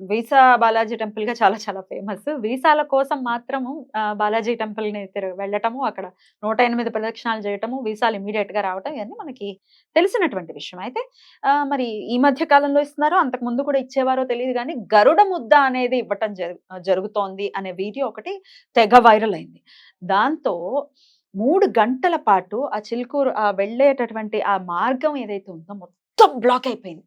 Visa Balaji టెంపుల్గా చాలా చాలా ఫేమస్. వీసాల కోసం మాత్రము బాలాజీ టెంపుల్ని వెళ్ళటము అక్కడ నూట ఎనిమిది ప్రదక్షిణాలు చేయటము వీసాలు ఇమీడియట్గా రావటం ఇవన్నీ మనకి తెలిసినటువంటి విషయం. అయితే మరి ఈ మధ్య కాలంలో ఇస్తున్నారో అంతకు ముందు కూడా ఇచ్చేవారో తెలియదు కానీ గరుడ ముద్ద అనేది ఇవ్వటం జరు- జరుగుతోంది అనే వీడియో ఒకటి తెగ వైరల్ అయింది. దాంతో మూడు గంటల పాటు ఆ చిలుకూరు ఆ వెళ్ళేటటువంటి ఆ మార్గం ఏదైతే ఉందో మొత్తం బ్లాక్ అయిపోయింది.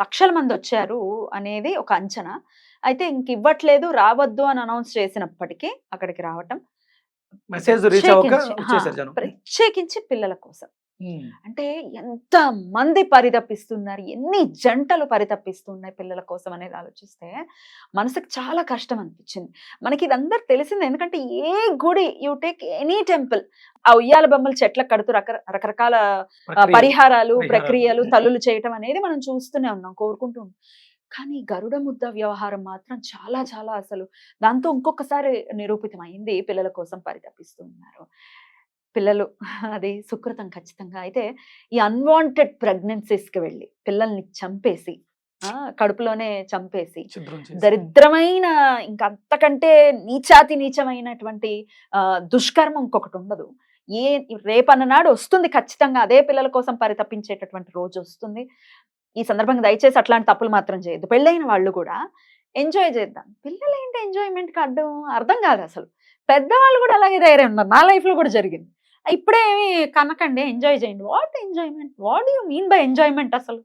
లక్షల మంది వచ్చారు. అనేది ఒక అంచనా. అయితే ఇంక ఇవ్వట్లేదు రావద్దు అని అనౌన్స్ చేసినప్పటికీ అక్కడికి రావటం మెసేజ్ రీచ్ అవ్వక ప్రత్యేకించి- పిల్లల కోసం. అంటే ఎంత మంది పరితపిస్తున్నారు ఎన్ని జంటలు పరితపిస్తున్నాయి పిల్లల కోసం అనేది ఆలోచిస్తే మనసుకు చాలా కష్టం అనిపించింది. మనకి ఇది అందరు తెలిసింది ఎందుకంటే ఏ గుడి యూ టేక్ ఎనీ టెంపుల్ ఆ ఉయ్యాల బొమ్మలు చెట్లకు కడుతూ రక రకరకాల పరిహారాలు. ప్రక్రియలు తల్లులు చేయటం అనేది మనం చూస్తూనే ఉన్నాం కోరుకుంటూ ఉన్నాం. కానీ గరుడ ముద్ద వ్యవహారం మాత్రం చాలా చాలా అసలు దాంతో ఇంకొకసారి నిరూపితమైంది పిల్లల కోసం పరితపిస్తూ ఉన్నారు. పిల్లలు అది సుకృతం ఖచ్చితంగా. అయితే ఈ అన్వాంటెడ్కి వెళ్ళి పిల్లల్ని చంపేసి ఆ, కడుపులోనే చంపేసి. దరిద్రమైన ఇంకా అంతకంటే నీచాతి నీచమైనటువంటి ఆ, దుష్కర్మం ఇంకొకటి ఉండదు. ఏ రేపన్ననాడు వస్తుంది ఖచ్చితంగా. అదే పిల్లల కోసం పరితపించేటటువంటి రోజు వస్తుంది. ఈ సందర్భంగా దయచేసి అట్లాంటి తప్పులు మాత్రం చేయొద్దు. పెళ్ళైన వాళ్ళు కూడా ఎంజాయ్ చేద్దాం. పిల్లలు ఏంటి ఎంజాయ్మెంట్ అడ్డం అర్థం కాదు అసలు. పెద్దవాళ్ళు కూడా అలాగే తయారై ఉన్నారు. నా లైఫ్లో కూడా జరిగింది. ఇప్పుడే కనకండి ఎంజాయ్ చేయండి. What enjoyment what you mean by enjoyment అసలు?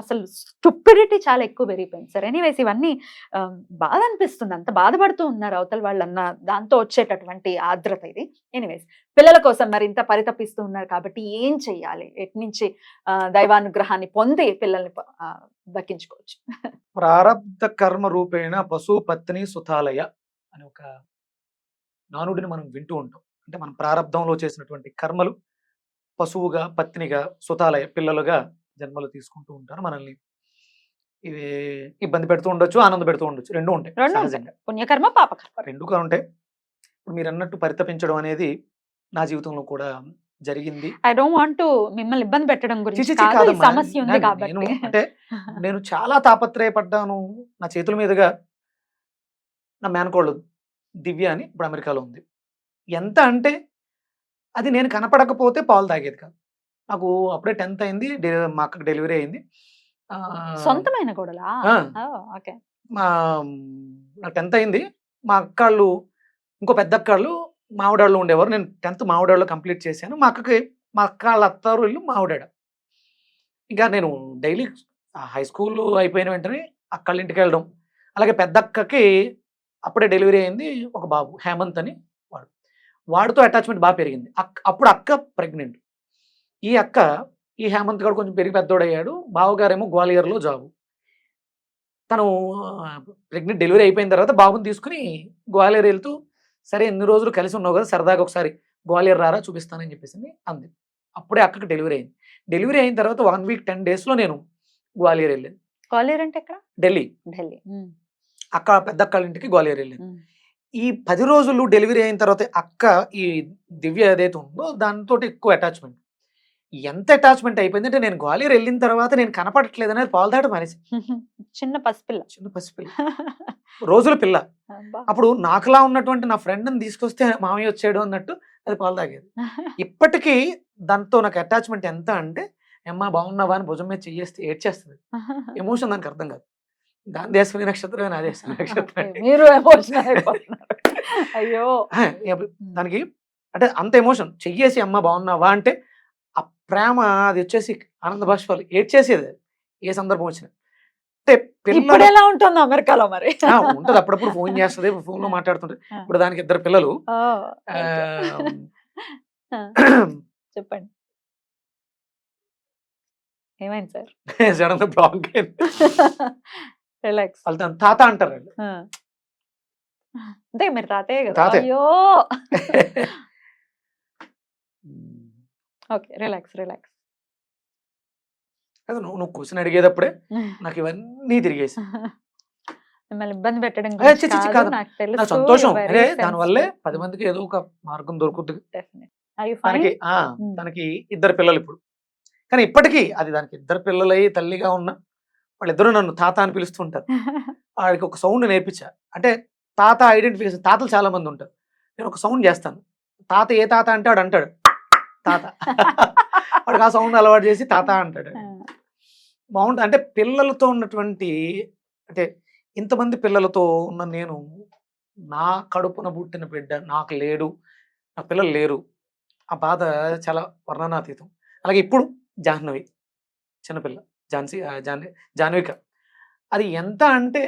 అసలు స్టూపిడిటీ చాలా ఎక్కువ పెరిగిపోయింది. సార్ ఎనీవేస్ ఇవన్నీ బాధ అనిపిస్తుంది అంత బాధపడుతూ ఉన్నారు అవతల వాళ్ళు అన్న దాంతో వచ్చేటటువంటి ఆర్ద్రత ఇది. ఎనీవేస్ పిల్లల కోసం మరి ఇంత పరితపిస్తూ ఉన్నారు కాబట్టి ఏం చెయ్యాలి? ఎటు నుంచి దైవానుగ్రహాన్ని పొంది పిల్లల్ని దక్కించుకోవచ్చు. ప్రారబ్ధ కర్మ రూపేణ పశు పత్ని సుతాలయ అని ఒక నానుడిని మనం వింటూ ఉంటాం. అంటే మనం ప్రారంధంలో చేసినటువంటి కర్మలు పశువుగా పత్నిగా సుతాలయ పిల్లలుగా జన్మలు తీసుకుంటూ ఉంటారు మనల్ని. ఇవి ఇబ్బంది పెడుతూ ఉండొచ్చు ఆనంద పెడుతూ ఉండొచ్చు. రెండు ఉంటాయి. సహజంగా. పుణ్యకర్మ పాపకర్మ. రెండు కూడా ఉంటాయి. ఇప్పుడు మీరు అన్నట్టు పరితపించడం అనేది నా జీవితంలో కూడా జరిగింది. ఐ డోంట్ వాంట్ టు మిమ్మల్ని ఇబ్బంది పెట్టడం గురించి. సమస్య ఉంది కాబట్టి. అంటే నేను చాలా తాపత్రయపడ్డాను. నా చేతుల మీదుగా నా మేనకోళ్ళు దివ్య అని ఇప్పుడు అమెరికాలో ఉంది. ఎంత అంటే అది నేను కనపడకపోతే పాలు తాగేది కాదు. నాకు అప్పుడే టెన్త్ అయింది మా అక్కకి డెలివరీ అయింది. సొంతమైన. ఓకే. మా నాకు టెన్త్ అయింది. మా అక్కాళ్ళు ఇంకో పెద్ద అక్కాళ్ళు మావిడాళ్ళు ఉండేవారు. నేను టెన్త్ మావిడాళ్ళు కంప్లీట్ చేశాను. మా అక్కకి మా అక్క వాళ్ళ అత్తారు ఇల్లు మావిడాడ ఇంకా నేను డైలీ హై స్కూల్ అయిపోయిన వెంటనే అక్కళ్ళ ఇంటికి వెళ్ళడం. అలాగే పెద్ద అక్కకి అప్పుడే డెలివరీ అయింది ఒక బాబు హేమంత్ అని వాడు. వాడితో అటాచ్మెంట్ బాగా పెరిగింది. అక్క అప్పుడు అక్క ప్రెగ్నెంట్. ఈ అక్క ఈ హేమంత్ గారు కొంచెం పెరిగి పెద్దోడయ్యాడు. బావగారేమో గ్వాలియర్లో జాబు. తను ప్రెగ్నెంట్ డెలివరీ అయిపోయిన తర్వాత బాబుని తీసుకుని గ్వాలియర్ వెళ్తూ సరే ఎన్ని రోజులు కలిసి ఉన్నావు కదా సరదాగా ఒకసారి గ్వాలియర్ రారా చూపిస్తానని చెప్పేసి అంది. అప్పుడే అక్కకి డెలివరీ అయింది. డెలివరీ అయిన తర్వాత వన్ వీక్ టెన్ డేస్లో నేను గ్వాలియర్ వెళ్ళాను. కాలేర్ అంటే ఎక్కడ? ఢిల్లీ. ఢిల్లీ. అక్క పెద్ద అక్కల ఇంటికి గ్వాలియర్ వెళ్ళాను. ఈ పది రోజులు డెలివరీ అయిన తర్వాత అక్క ఈ దివ్య ఏదైతే ఉందో దాంతో ఎక్కువ అటాచ్మెంట్. ఎంత అటాచ్మెంట్ అయిపోయింది అంటే నేను గ్వాలియర్ వెళ్ళిన తర్వాత నేను కనపడట్లేదు అనేది పాలు దాట మానేసి. చిన్న పసిపిల్ల. చిన్న పసిపిల్ల. రోజుల పిల్ల. అప్పుడు నాకులా ఉన్నటువంటి నా ఫ్రెండ్ని తీసుకొస్తే మామయ్య వచ్చాడు అన్నట్టు అది పాలు తాగేది. ఇప్పటికీ దాంతో నాకు అటాచ్మెంట్ ఎంత అంటే అమ్మా బాగున్నావా? అని భుజం మీద చెయ్యేస్తే ఏడ్చేస్తుంది. ఎమోషన్ దానికి అర్థం కాదు. దాని దేశం నక్షత్రమే నా దేశం. నక్షత్రం. మీరు అయ్యో. దానికి అంటే అంత ఎమోషన్. చెయ్యేసి అమ్మ బాగున్నావా? అంటే ప్రేమ అది వచ్చేసి ఆనంద బాష్పాలు ఏడ్చేసేది. ఏ సందర్భం వచ్చినా. అంటే పిల్లలు ఎలా ఉంటుంది అమెరికాలో మరి? ఉంటది. అప్పుడప్పుడు ఫోన్ చేస్తుంది ఫోన్లో మాట్లాడుతుంటది. ఆ. ఇప్పుడు దానికి ఇద్దరు పిల్లలు. చెప్పండి. ఏమైంది సార్? Sudden black relax. వాళ్ళ తాత అంటారు అంతే మీరు తాతయ్య కదా. తాతయ్య. అయ్యో! ఓకే. Relax relax. అదే నువ్వు నువ్వు క్వశ్చన్ అడిగేటప్పుడే నాకు ఇవన్నీ తిరిగేసి. మిమ్మల్ని ఇబ్బంది పెట్టడం కాదు. నాకు తెలుసు సంతోషం. అరే దానివల్లే. పది మందికి ఏదో ఒక మార్గం దొరుకుతుంది తనకి Hmm. తనకి ఇద్దరు పిల్లలు ఇప్పుడు. కానీ ఇప్పటికీ అది దానికి ఇద్దరు పిల్లలై తల్లిగా ఉన్న వాళ్ళిద్దరూ నన్ను తాత అని పిలుస్తుంటారు వాడికి ఒక సౌండ్ నేర్పించా. అంటే తాత ఐడెంటిఫికేషన్ తాతలు చాలా మంది ఉంటారు. నేను ఒక సౌండ్ చేస్తాను. తాత ఏ తాత అంటే వాడు అంటాడు. తాత. వాడికి ఆ సౌండ్ అలవాటు చేసి తాత అంటాడు. బాగుంటుంది అంటే పిల్లలతో ఉన్నటువంటి అంటే ఇంతమంది పిల్లలతో ఉన్న నేను నా కడుపున పుట్టిన బిడ్డ నాకు లేడు నా పిల్లలు లేరు. ఆ బాధ చాలా వర్ణనాతీతం. అలాగే ఇప్పుడు జాహ్నవి చిన్నపిల్ల ఝాన్సీ ఆ, జాన్ జాహ్నవిక అది ఎంత అంటే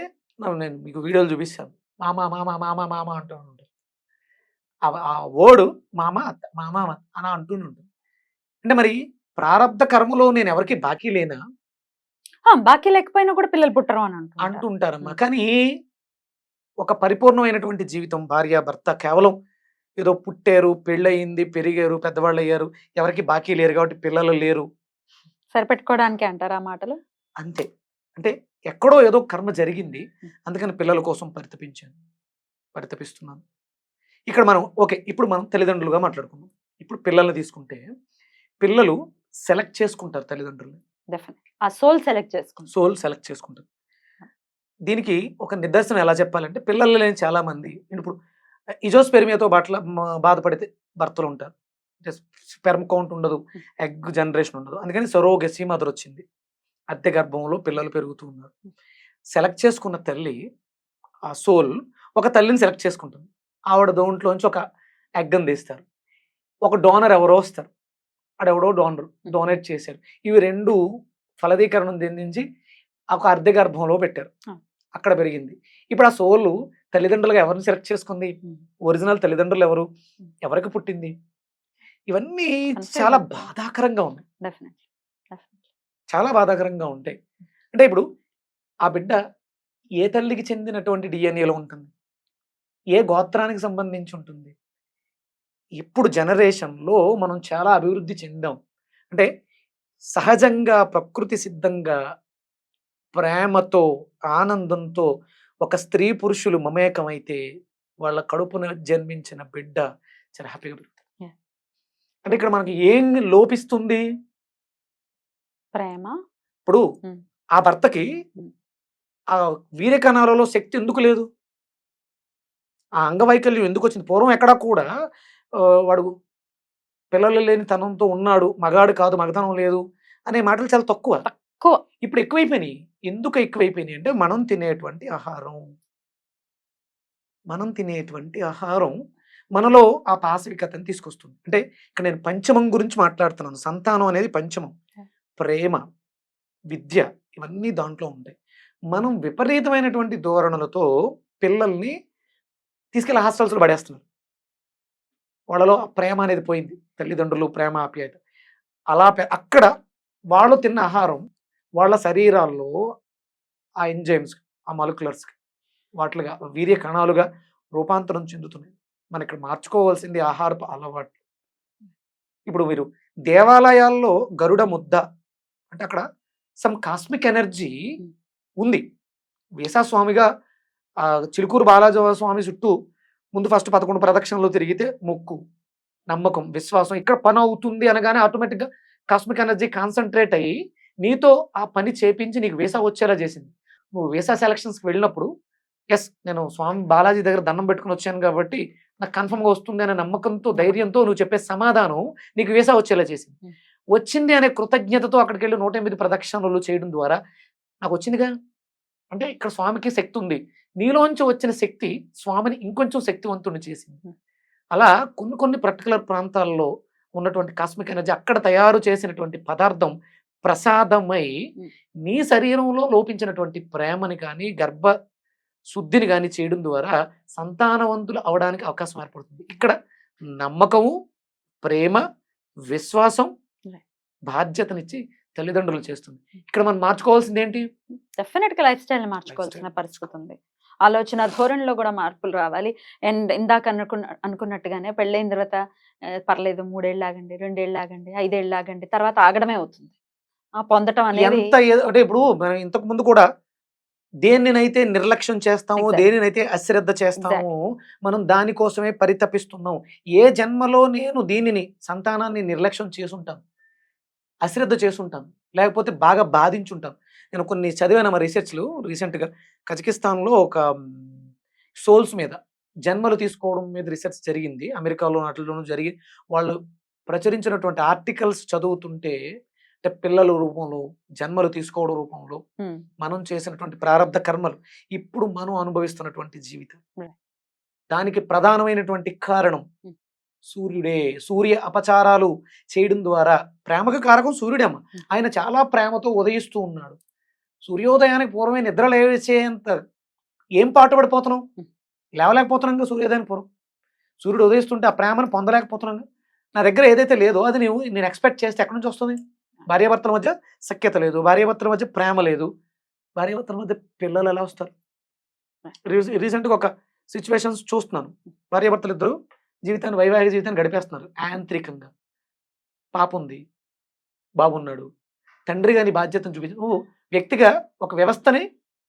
నేను మీకు వీడియోలు చూపిస్తాను. మామ మామ మామ మామ అంటూ ఉంటాను ఆ- ఓడు మామ అత్త మామ అని అంటూనే ఉంటుంది అంటే మరి ప్రారంధ కర్మలో నేను ఎవరికి బాకీ లేనా? బాకీ లేకపోయినా కూడా పిల్లలు పుట్టరు అని అంటుంటారు. అంటుంటారమ్మా. కానీ ఒక పరిపూర్ణమైనటువంటి జీవితం భార్య భర్త కేవలం ఏదో పుట్టారు పెళ్ళయింది పెరిగారు పెద్దవాళ్ళు అయ్యారు ఎవరికి బాకీ లేరు కాబట్టి పిల్లలు లేరు. సరిపెట్టుకోవడానికి అంటారా ఆ మాటలు? అంతే. అంటే ఎక్కడో ఏదో కర్మ జరిగింది. అందుకని పిల్లల కోసం పరితపించాను పరితపిస్తున్నాను. ఇక్కడ మనం ఓకే ఇప్పుడు మనం తల్లిదండ్రులుగా మాట్లాడుకుందాం. ఇప్పుడు పిల్లల్ని తీసుకుంటే పిల్లలు సెలెక్ట్ చేసుకుంటారు తల్లిదండ్రులు ఆ సోల్ సెలెక్ట్ చేసుకుంటాం సోల్ సెలెక్ట్ చేసుకుంటారు. దీనికి ఒక నిదర్శనం ఎలా చెప్పాలంటే పిల్లలు లేని చాలా మంది ఇప్పుడు ఇజోస్పెర్మియాతో బాట్ల బాధపడితే భర్తలు ఉంటారు. స్పెర్మ్ కౌంట్ ఉండదు ఎగ్ జనరేషన్ ఉండదు. అందుకని సరోగెసీ మదర్ వచ్చింది. అద్దె గర్భంలో పిల్లలు పెరుగుతూ ఉన్నారు. సెలెక్ట్ చేసుకున్న తల్లి ఆ సోల్ ఒక తల్లిని సెలెక్ట్ చేసుకుంటుంది. ఆవిడ దోంట్లోంచి ఒక ఎగ్గని తీస్తారు. ఒక డోనర్ ఎవరో వస్తారు. ఆడెవడో డోనర్ డొనేట్ చేశారు. ఇవి రెండు ఫలదీకరణం చెందించి ఒక అర్ధ గర్భంలో పెట్టారు. అక్కడ పెరిగింది. ఇప్పుడు ఆ సోలు తల్లిదండ్రులుగా ఎవరిని సెలెక్ట్ చేసుకుంది? ఒరిజినల్ తల్లిదండ్రులు ఎవరు? ఎవరికి పుట్టింది? ఇవన్నీ చాలా. బాధాకరంగా ఉన్నాయి. చాలా బాధాకరంగా ఉంటాయి. అంటే ఇప్పుడు ఆ బిడ్డ ఏ తల్లికి చెందినటువంటి డిఎన్ఏలో ఉంటుంది? ఏ గోత్రానికి సంబంధించి ఉంటుంది ఇప్పుడు జనరేషన్లో మనం చాలా అభివృద్ధి చెందాం అంటే సహజంగా ప్రకృతి సిద్ధంగా ప్రేమతో ఆనందంతో ఒక స్త్రీ పురుషులు మమేకమైతే వాళ్ళ కడుపున జన్మించిన బిడ్డ చాలా హ్యాపీగా పెరుగుతుంది. అంటే ఇక్కడ మనకి ఏం లోపిస్తుంది ప్రేమ ఇప్పుడు. ఆ భర్తకి. ఆ వీర్య కణాలలో శక్తి ఎందుకు లేదు ఆ అంగవైకల్యం ఎందుకు వచ్చింది పూర్వం ఎక్కడా కూడా వాడు పిల్లలు లేని తనంతో ఉన్నాడు మగాడు కాదు మగతనం లేదు అనే మాటలు చాలా తక్కువ. తక్కువ. ఇప్పుడు ఎక్కువైపోయినాయి. ఎందుకు ఎక్కువైపోయినాయి? అంటే మనం తినేటువంటి ఆహారం. మనం తినేటువంటి ఆహారం మనలో ఆ పాశవికతను తీసుకొస్తుంది. అంటే ఇక్కడ నేను పంచమం గురించి మాట్లాడుతున్నాను. సంతానం అనేది పంచమం. ప్రేమ విద్య ఇవన్నీ దాంట్లో ఉంటాయి. మనం విపరీతమైనటువంటి ధోరణులతో పిల్లల్ని తీసుకెళ్ళి హాస్టల్స్లో పడేస్తున్నారు. వాళ్ళలో ప్రేమ అనేది పోయింది. తల్లిదండ్రులు ప్రేమ ఆప్యాయత. అలా అక్కడ వాళ్ళు తిన్న ఆహారం వాళ్ళ శరీరాల్లో ఆ ఎంజైమ్స్ ఆ మాలిక్యులర్స్ వాటిలుగా వీర్య కణాలుగా రూపాంతరం చెందుతున్నాయి. మనం ఇక్కడ మార్చుకోవాల్సింది ఆహారపు అలవాట్లు. ఇప్పుడు మీరు దేవాలయాల్లో గరుడ ముద్ద అంటే అక్కడ సమ్ కాస్మిక్ ఎనర్జీ ఉంది. వీసాస్వామిగా చిలుకూరు బాలాజీ స్వామి చుట్టూ ముందు ఫస్ట్ పదకొండు ప్రదక్షిణలు తిరిగితే మొక్కు నమ్మకం విశ్వాసం ఇక్కడ పని అవుతుంది అనగానే ఆటోమేటిక్గా కాస్మిక్ ఎనర్జీ కాన్సన్ట్రేట్ అయ్యి నీతో ఆ పని చేపించి నీకు వీసా వచ్చేలా చేసింది. నువ్వు వీసా సెలక్షన్స్కి వెళ్ళినప్పుడు ఎస్ నేను స్వామి బాలాజీ దగ్గర దండం పెట్టుకుని వచ్చాను కాబట్టి నాకు కన్ఫర్మ్గా వస్తుంది అనే నమ్మకంతో ధైర్యంతో నువ్వు చెప్పే సమాధానం నీకు వీసా వచ్చేలా చేసింది. వచ్చింది అనే కృతజ్ఞతతో అక్కడికి వెళ్ళి నూట ఎనిమిది ప్రదక్షిణలు చేయడం ద్వారా నాకు వచ్చిందిగా? అంటే ఇక్కడ స్వామికి శక్తి ఉంది నీలోంచి వచ్చిన శక్తి స్వామిని ఇంకొంచెం శక్తివంతుని చేసింది. అలా కొన్ని కొన్ని పర్టికులర్ ప్రాంతాల్లో ఉన్నటువంటి కాస్మిక్ ఎనర్జీ అక్కడ తయారు చేసినటువంటి పదార్థం ప్రసాదమై. నీ శరీరంలో లోపించినటువంటి ప్రేమని కానీ గర్భ శుద్ధిని కానీ చేయడం ద్వారా సంతానవంతులు అవడానికి అవకాశం ఏర్పడుతుంది ఇక్కడ నమ్మకము ప్రేమ విశ్వాసం. బాధ్యతనిచ్చి తల్లిదండ్రులు చేస్తుంది. ఇక్కడ మనం మార్చుకోవాల్సింది ఏంటి డెఫినెట్గా లైఫ్ స్టైల్ మార్చుకోవాల్సిన పరిస్థితి ఉంది. ఆలోచన ధోరణిలో కూడా మార్పులు రావాలి. అండ్ ఇందాక అనుకున్న అనుకున్నట్టుగానే పెళ్ళైన తర్వాత పర్లేదు మూడేళ్ళు ఆగండి రెండేళ్ళు ఆగండి ఐదేళ్ళు ఆగండి తర్వాత ఆగడమే అవుతుంది. ఆ పొందటం అనేది ఎంత అంటే ఇప్పుడు మనం ఇంతకు ముందు కూడా దేనినైతే నిర్లక్ష్యం చేస్తామో. దేనినైతే అశ్రద్ధ చేస్తామో మనం దానికోసమే పరితపిస్తున్నాం. ఏ జన్మలో నేను దీనిని సంతానాన్ని నిర్లక్ష్యం చేసుంటాను అశ్రద్ధ చేసుంటాను లేకపోతే బాగా బాధించుంటాను నేను కొన్ని చదివాను మా రీసెర్చ్లు రీసెంట్గా కజకిస్తాన్లో ఒక సోల్స్ మీద జన్మలు తీసుకోవడం మీద రీసెర్చ్ జరిగింది అమెరికాలో వాటిలోనూ జరిగి వాళ్ళు ప్రచురించినటువంటి ఆర్టికల్స్ చదువుతుంటే అంటే పిల్లల రూపంలో జన్మలు తీసుకోవడం రూపంలో. మనం చేసినటువంటి ప్రారంధ కర్మలు ఇప్పుడు మనం అనుభవిస్తున్నటువంటి జీవితం. దానికి ప్రధానమైనటువంటి కారణం. సూర్యుడే సూర్య అపచారాలు చేయడం ద్వారా ప్రేమకు కారకం సూర్యుడే అమ్మ Hmm. ఆయన చాలా ప్రేమతో ఉదయిస్తూ ఉన్నాడు. సూర్యోదయానికి పూర్వమే నిద్ర లేచేంత ఏం పాటుపడిపోతున్నాం. లేవలేకపోతున్నాం కదా సూర్యోదయానికి పూర్వం. సూర్యుడు ఉదయిస్తుంటే ఆ ప్రేమను పొందలేకపోతున్నాం. నా దగ్గర ఏదైతే లేదో అది నువ్వు నేను ఎక్స్పెక్ట్ చేస్తే ఎక్కడి నుంచి వస్తుంది? భార్యాభర్తల మధ్య సఖ్యత లేదు. భార్యాభర్తల మధ్య ప్రేమ లేదు. భార్యాభర్తల మధ్య పిల్లలు ఎలా వస్తారు? రీ- రీసెంట్గా ఒక సిచ్యువేషన్స్ చూస్తున్నాను. భార్యాభర్తలు ఇద్దరు జీవితాన్ని వైవాహిక జీవితాన్ని గడిపేస్తున్నారు. యాంత్రికంగా. పాప ఉంది బాబున్నాడు. తండ్రిగా నీ బాధ్యతను చూపించి నువ్వు వ్యక్తిగా ఒక వ్యవస్థని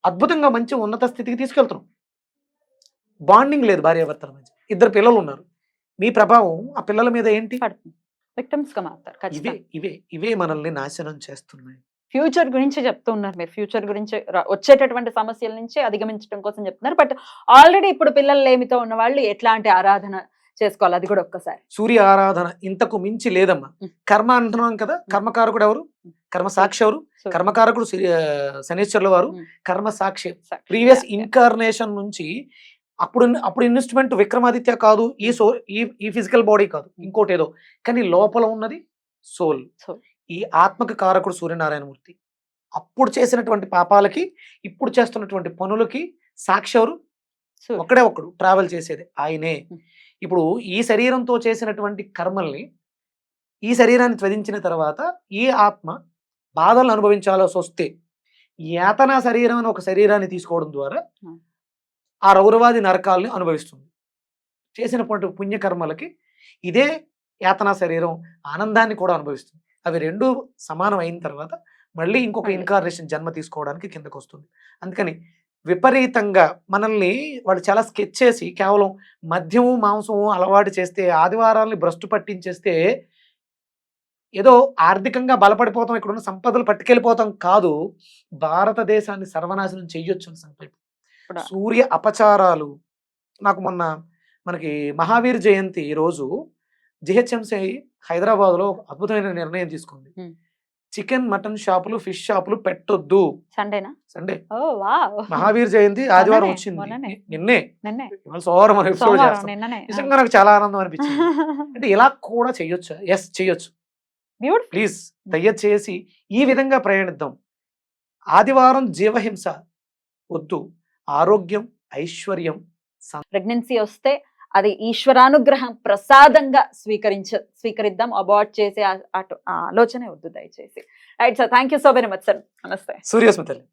అద్భుతంగా మంచి ఉన్నత స్థితికి తీసుకెళ్తున్నావు. బాండింగ్ లేదు భార్యాభర్తల మధ్య. ఇద్దరు పిల్లలు ఉన్నారు మీ ప్రభావం ఆ పిల్లల మీద ఏంటి? మారుతారు. ఇవే ఇవే ఇవే మనల్ని నాశనం చేస్తున్నాయి. ఫ్యూచర్ గురించి చెప్తూ ఉన్నారు మీరు. ఫ్యూచర్ గురించి వచ్చేటటువంటి సమస్యల నుంచి అధిగమించడం కోసం చెప్తున్నారు. బట్ ఆల్రెడీ ఇప్పుడు పిల్లలు లేమితో ఉన్న వాళ్ళు ఎట్లాంటి ఆరాధన చేసుకోవాలి. అది కూడా ఒక్కసారి. సూర్య ఆరాధన ఇంతకు మించి లేదమ్మా. కర్మ అంటున్నాం కదా కర్మకారకుడు ఎవరు? కర్మ సాక్షి ఎవరు? కర్మకారకుడు శనీశ్వరుల వారు. కర్మ సాక్షి. ప్రీవియస్. ఇన్కార్నేషన్ నుంచి అప్పుడు అప్పుడు ఇన్వెస్ట్మెంట్ విక్రమాదిత్య కాదు ఈ సో ఈ ఈ ఫిజికల్ బాడీ కాదు ఇంకోటి ఏదో కానీ లోపల ఉన్నది సోల్. ఈ ఆత్మక కారకుడు సూర్యనారాయణమూర్తి. అప్పుడు చేసినటువంటి పాపాలకి ఇప్పుడు చేస్తున్నటువంటి పనులకి సాక్షి ఎవరు? సూర్యుడు. ఒక్కడే ఒక్కడు ట్రావెల్ చేసేది ఆయనే. ఇప్పుడు ఈ శరీరంతో చేసినటువంటి కర్మల్ని ఈ శరీరాన్ని త్వదించిన తర్వాత ఈ ఆత్మ బాధలను అనుభవించాల్సి వస్తే యాతనా శరీరం అని ఒక శరీరాన్ని తీసుకోవడం ద్వారా. ఆ రౌరవాది నరకాలని అనుభవిస్తుంది చేసినటువంటి పుణ్యకర్మలకి ఇదే యాతనా శరీరం ఆనందాన్ని కూడా అనుభవిస్తుంది అవి రెండు సమానం అయిన తర్వాత మళ్ళీ ఇంకొక. ఇన్కార్నేషన్ జన్మ తీసుకోవడానికి కిందకు వస్తుంది అందుకని విపరీతంగా మనల్ని వాళ్ళు చాలా స్కెచ్ చేసి కేవలం మద్యము మాంసము అలవాటు చేస్తే ఆదివారాల్ని భ్రష్టు పట్టించేస్తే ఏదో ఆర్థికంగా బలపడిపోతాం ఇక్కడ ఉన్న సంపదలు పట్టుకెళ్ళిపోతాం కాదు భారతదేశాన్ని సర్వనాశనం చెయ్యొచ్చు అని సంకల్పం. సూర్య అపచారాలు నాకు మొన్న మనకి మహావీర్ జయంతి రోజు జిహెచ్ఎంసి హైదరాబాద్లో ఒక అద్భుతమైన నిర్ణయం తీసుకుంది. చికెన్ మటన్ షాపులు ఫిష్ షాపులు పెట్టొద్దు. సండేనా? సండే. మహావీర్ జయంతి ఆదివారం వచ్చింది. నిన్నే. సోమవారం ఎపిసోడ్ చేస్తాం. నిజంగా నాకు చాలా ఆనందం అనిపించింది. అంటే ఇలా కూడా చెయ్యొచ్చు ఎస్ చెయ్యొచ్చు బ్యూటిఫుల్ ప్లీజ్ దయచేసి ఈ విధంగా ప్రయాణిద్దాం. ఆదివారం జీవహింస వద్దు. ఆరోగ్యం ఐశ్వర్యం ప్రెగ్నెన్సీ వస్తే అది ఈశ్వరానుగ్రహం ప్రసాదంగా స్వీకరించ స్వీకరిద్దాం. అబార్ట్ చేసే ఆ- ఆలోచనే వద్దు దయచేసి. Right sir thank you so very much sir నమస్తే సూర్యస్మితల్లి